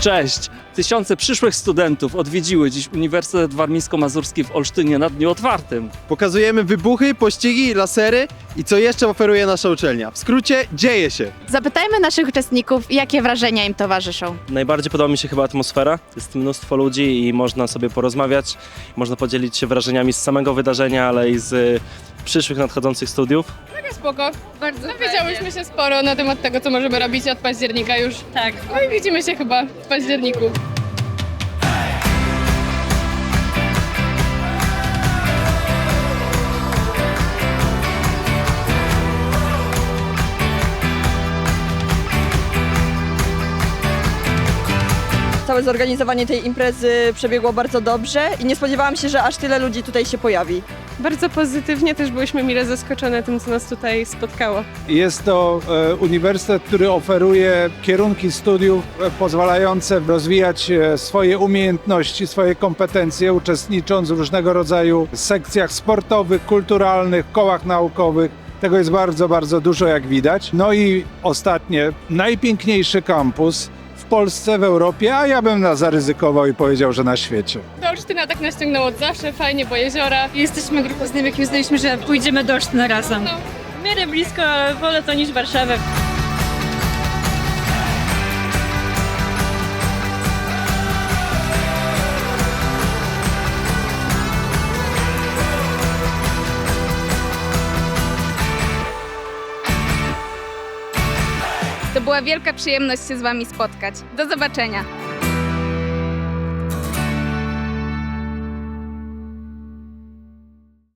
Cześć! Tysiące przyszłych studentów odwiedziły dziś Uniwersytet Warmińsko-Mazurski w Olsztynie na dniu otwartym. Pokazujemy wybuchy, pościgi, lasery i co jeszcze oferuje nasza uczelnia. W skrócie, dzieje się. Zapytajmy naszych uczestników, jakie wrażenia im towarzyszą. Najbardziej podoba mi się chyba atmosfera. Jest mnóstwo ludzi i można sobie porozmawiać, można podzielić się wrażeniami z samego wydarzenia, ale i z przyszłych nadchodzących studiów. Spoko. Bardzo Dowiedziałyśmy się sporo na temat tego, co możemy robić od października już. Tak. No i widzimy się chyba w październiku. Całe zorganizowanie tej imprezy przebiegło bardzo dobrze i nie spodziewałam się, że aż tyle ludzi tutaj się pojawi. Bardzo pozytywnie, też byłyśmy mile zaskoczone tym, co nas tutaj spotkało. Jest to e, uniwersytet, który oferuje kierunki studiów e, pozwalające rozwijać e, swoje umiejętności, swoje kompetencje, uczestnicząc w różnego rodzaju sekcjach sportowych, kulturalnych, kołach naukowych. Tego jest bardzo, bardzo dużo, jak widać. No i ostatnie, najpiękniejszy kampus Polsce, w Europie, a ja bym na zaryzykował i powiedział, że na świecie. Do Olsztyna tak nas ciągnęło od zawsze, fajnie, bo jeziora. Jesteśmy grupą znajomych i uznaliśmy, że pójdziemy do Olsztyna razem. No. W miarę blisko, ale wolę to niż Warszawę. To była wielka przyjemność się z Wami spotkać. Do zobaczenia.